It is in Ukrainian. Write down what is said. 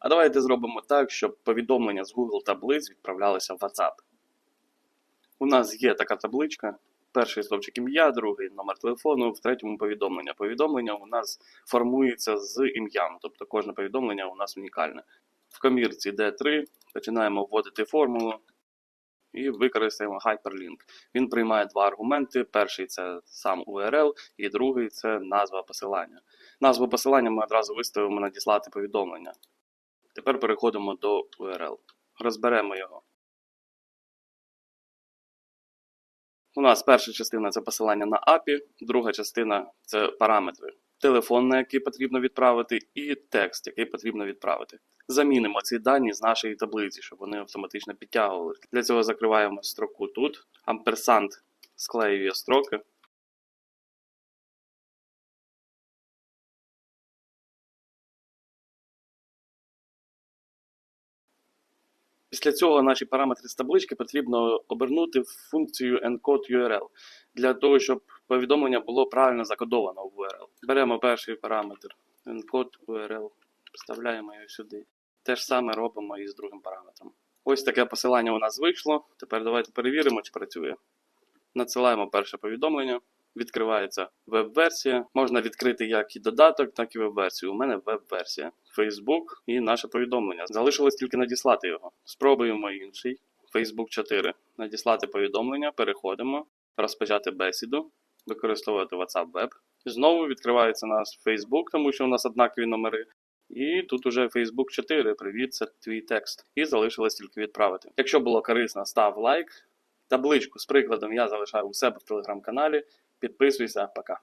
А давайте зробимо так, щоб повідомлення з Google таблиць відправлялися в WhatsApp. У нас є така табличка. Перший стовпчик ім'я, другий номер телефону, в третьому повідомлення. Повідомлення у нас формується з ім'ям, тобто кожне повідомлення у нас унікальне. В комірці D3 починаємо вводити формулу і використаємо Hyperlink. Він приймає два аргументи: перший це сам URL, і другий це назва посилання. Назву посилання ми одразу виставимо надіслати повідомлення. Тепер переходимо до URL. Розберемо його. У нас перша частина це посилання на API, друга частина це параметри. Телефон, на який потрібно відправити, і текст, який потрібно відправити. Замінимо ці дані з нашої таблиці, щоб вони автоматично підтягували. Для цього закриваємо строку тут. Амперсант склеює строки. Після цього наші параметри з таблички потрібно обернути в функцію encode URL для того, щоб повідомлення було правильно закодовано в URL. Беремо перший параметр encode URL, вставляємо його сюди. Те ж саме робимо і з другим параметром. Ось таке посилання у нас вийшло. Тепер давайте перевіримо, чи працює. Надсилаємо перше повідомлення. Відкривається веб-версія. Можна відкрити як і додаток, так і веб-версію. У мене веб-версія. Facebook і наше повідомлення. Залишилось тільки надіслати його. Спробуємо інший. Facebook 4. Надіслати повідомлення, переходимо, розпочати бесіду, використовувати WhatsApp Web. Знову відкривається наш Facebook, тому що у нас однакові номери. І тут уже Facebook 4. Привіт, це твій текст. І залишилось тільки відправити. Якщо було корисно, став лайк. Табличку з прикладом я залишаю у себе в телеграм-каналі. Підписуйся, пока.